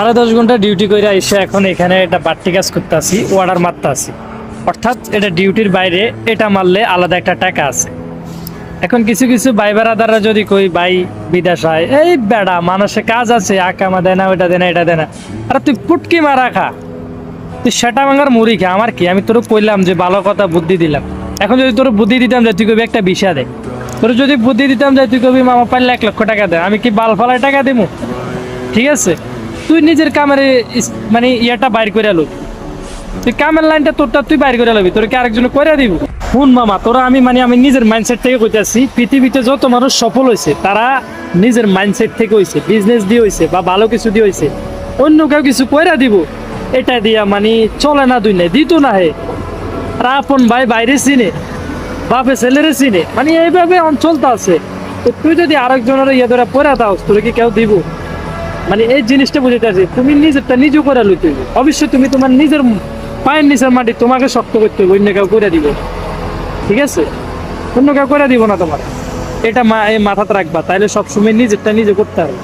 সাড়ে দশ ঘণ্টা ডিউটি করে এসে এখন এখানে একটা বাড়তি কাজ করতে আসি অর্ডার মারতে আসি অর্থাৎ এটা ডিউটির বাইরে এটা মারলে আলাদা একটা টাকা আছে। এখন কিছু কিছু ভাই বেড়াদাররা যদি কই, ভাই, বিদেশ হয় এই বেড়া মানুষের কাজ আছে আকামা দেয় না ওটা দেয় না এটা দেয় না আরে তুই পুটকি মারা খা তুই সেটা ভাঙার মুড়ি খা, আমার কি? আমি তোর কইলাম যে ভালো কথা বুদ্ধি দিলাম। এখন যদি তোর বুদ্ধি দিতাম যে তুই কবি একটা বিষা দে। তোর যদি বুদ্ধি দিতাম যে তুই কবি মামা পারলে এক লক্ষ টাকা দে, আমি কি বাল ফালায় টাকা দিব ঠিক আছে। তুই নিজের কামের মানে ইয়েটা বাইর করে আলো তুই কামের লাইনটা তোরটা তুই বাইর করে লবি তোর কি আরেকজন করে দিব। শুন মামা, তোরা আমি মানে আমি নিজের মাইন্ডসেট থেকে কইতাছি, পৃথিবীতে যত মানুষ সফল হয়েছে তারা নিজের মাইন্ডসেট থেকে হয়েছে বিজনেস দিয়ে হয়েছে বা ভালো কিছু দিয়ে হয়েছে অন্য কেউ কিছু কইরা দিব। এটা দিয়া মানে চলে না দুই নাই, দিত না হে। আর আপন ভাই বাইরে চিনে বাপে ছেলেরে চিনে মানে এইভাবে অঞ্চলটা আছে। তো তুই যদি আরেকজনের ইয়ে ধরে পড়ে দাও, তোর কি কেউ দিব? মানে এই জিনিসটা বুঝতে পারছি তুমি নিজেরটা নিজে করে লইতে অবশ্যই তুমি তোমার নিজের পায়ের নিচের মাটি তোমাকে শক্ত করতে হবে অন্য কেউ করে দিব। ঠিক আছে? অন্য কেউ করে দিব না তোমার। এটা মা এই মাথাতে রাখবা, তাইলে সবসময় নিজেরটা নিজে করতে হবে।